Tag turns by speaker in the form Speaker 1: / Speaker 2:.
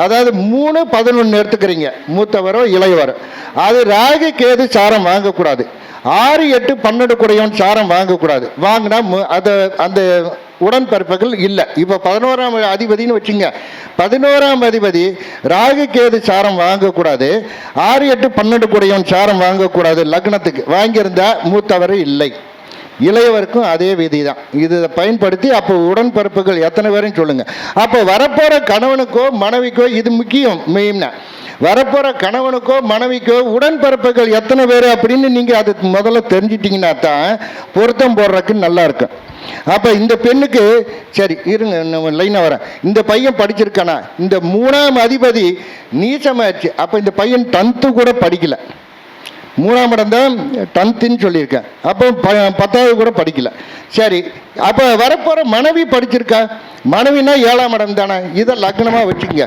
Speaker 1: அதாவது மூணு பதினொன்று எடுத்துக்கிறீங்க. மூத்தவரோ இளையவரோ. அது ராகு கேது சாரம் வாங்கக்கூடாது. ஆறு எட்டு பன்னெண்டு குடையவன் சாரம் வாங்கக்கூடாது. வாங்கினா மு- அது அந்த உடன்பிறப்புகள் இல்லை. இப்போ பதினோராம் அதிபதினு வச்சுங்க. பதினோராம் அதிபதி ராகு கேது சாரம் வாங்கக்கூடாது. ஆறு எட்டு பன்னெண்டு குடையவன் சாரம் வாங்கக்கூடாது லக்னத்துக்கு. வாங்கியிருந்தா மூத்தவர் இல்லை. இளையவருக்கும் அதே விதி தான் இதை பயன்படுத்தி அப்போ உடன்பிறப்புகள் எத்தனை பேரும் சொல்லுங்க. அப்போ வரப்போகிற கணவனுக்கோ மனைவிக்கோ இது முக்கியம் மெயின்னா வரப்போகிற கணவனுக்கோ மனைவிக்கோ உடன்பிறப்புகள் எத்தனை பேர் அப்படின்னு நீங்கள் அது முதல்ல தெரிஞ்சிட்டிங்கன்னா தான் பொருத்தம் போடுறதுக்கு நல்லா இருக்கும். அப்போ இந்த பெண்ணுக்கு சரி இருங்க நம்ம லைனாக வரேன். இந்த பையன் படிச்சிருக்கானா? இந்த மூணாம் அதிபதி நீச்சமாயிடுச்சு. அப்போ இந்த பையன் டென்த்து கூட படிக்கலை. மூணாம் இடம் தான் டென்த்துன்னு சொல்லியிருக்கேன். அப்போ ப பத்தாவது கூட படிக்கல. சரி அப்போ வரப்போகிற மனைவி படிச்சிருக்கா? மனைவினா ஏழாம் இடம் தானே. இதை லக்னமாக வச்சுக்கங்க.